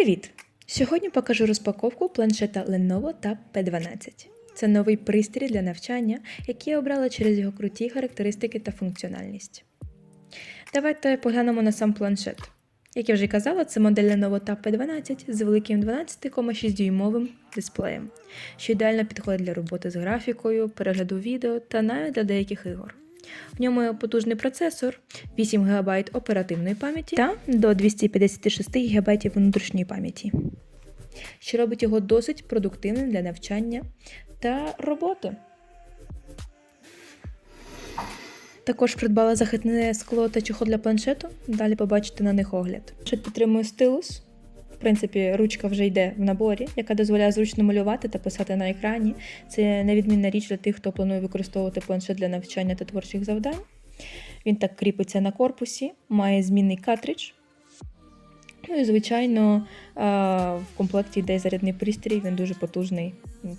Привіт! Сьогодні покажу розпаковку планшета Lenovo Tab P12. Це новий пристрій для навчання, який я обрала через його круті характеристики та функціональність. Давайте поглянемо на сам планшет. Як я вже казала, це модель Lenovo Tab P12 з великим 12,6 дюймовим дисплеєм, що ідеально підходить для роботи з графікою, перегляду відео та навіть для деяких ігор. В ньому потужний процесор, 8 ГБ оперативної пам'яті та до 256 ГБ внутрішньої пам'яті, що робить його досить продуктивним для навчання та роботи. Також придбала захисне скло та чохол для планшету. Далі побачите на них огляд. Планшет підтримує стилус. Принципі, ручка вже йде в наборі, яка дозволяє зручно малювати та писати на екрані. Це невідмінна річ для тих, хто планує використовувати планшет для навчання та творчих завдань. Він так кріпиться на корпусі, має змінний картридж. Ну і, звичайно, в комплекті йде зарядний пристрій, він дуже потужний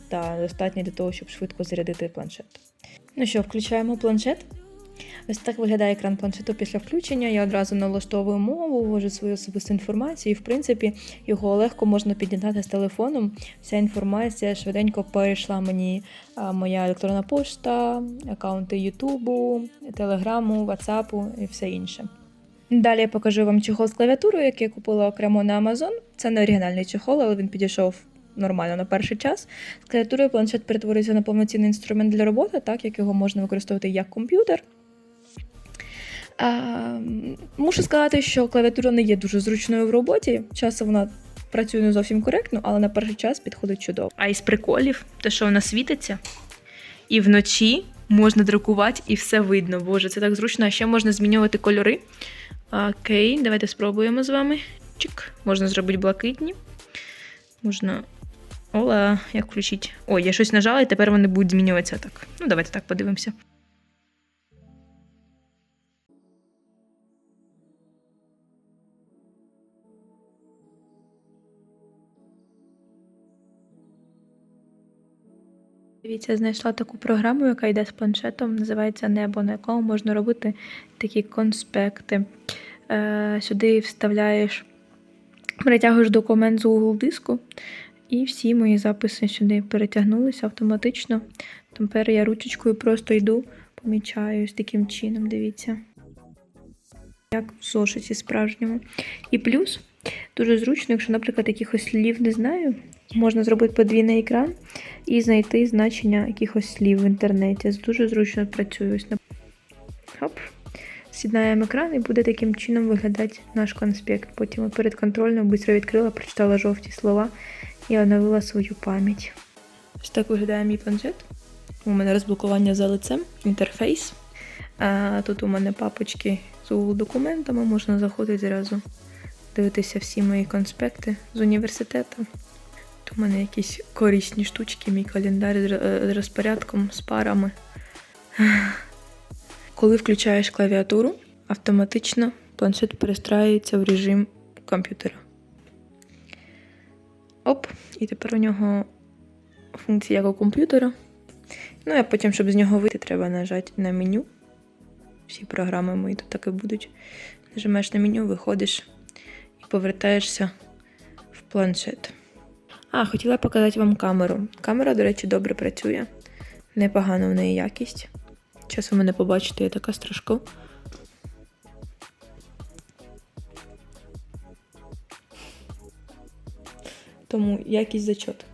та достатній для того, щоб швидко зарядити планшет. Ну що, включаємо планшет. Ось так виглядає екран планшету після включення. Я одразу налаштовую мову, ввожу свою особисту інформацію, і, в принципі, його легко можна під'єднати з телефоном. Вся інформація швиденько перейшла мені моя електронна пошта, аккаунти Ютубу, Телеграму, Ватсапу і все інше. Далі я покажу вам чохол з клавіатурою, який я купила окремо на Amazon. Це не оригінальний чохол, але він підійшов нормально на перший час. З клавіатурою планшет перетворюється на повноцінний інструмент для роботи, так як його можна використовувати як комп'ютер. Мушу сказати, що клавіатура не є дуже зручною в роботі. Часом вона працює не зовсім коректно, але на перший час підходить чудово. А із приколів, те, що вона світиться, і вночі можна друкувати, і все видно. Боже, це так зручно, а ще можна змінювати кольори. Окей, давайте спробуємо з вами. Чик. Можна зробити блакитні. Можна. Ола, як включити? Ой, я щось нажала, і тепер вони будуть змінюватися так. Ну, давайте так подивимося. Дивіться, знайшла таку програму, яка йде з планшетом, називається Небо, на якому можна робити такі конспекти. Е, Сюди вставляєш, перетягуєш документ з Google диску, і всі мої записи сюди перетягнулися автоматично. Тепер я ручечкою просто йду, помічаю з таким чином, дивіться. Як в зошиті справжньому. І плюс дуже зручно, якщо, наприклад, якихось слів не знаю, можна зробити подвійний екран і знайти значення якихось слів в інтернеті. Дуже зручно працює. Ось Хоп. Сіднаємо екран і буде таким чином виглядати наш конспект. Потім перед контрольною швидко відкрила, прочитала жовті слова і оновила свою пам'ять. Ось так виглядає мій планшет. У мене розблокування за лицем, інтерфейс. А тут у мене папочки з документами, можна заходити зразу, дивитися всі мої конспекти з університету. У мене якісь корисні штучки, мій календар з з розпорядком, з парами. Коли включаєш клавіатуру, автоматично планшет перестраюється в режим комп'ютера. Оп, і тепер у нього функція як у комп'ютера. Ну, а потім, щоб з нього вийти, треба нажати на меню. Всі програми мої тут так і будуть. Нажимаєш на меню, виходиш і повертаєшся в планшет. А, хотіла показати вам камеру. Камера, до речі, добре працює. Непогана в неї якість. Часом мене побачите, я така страшка. Тому якість зачот.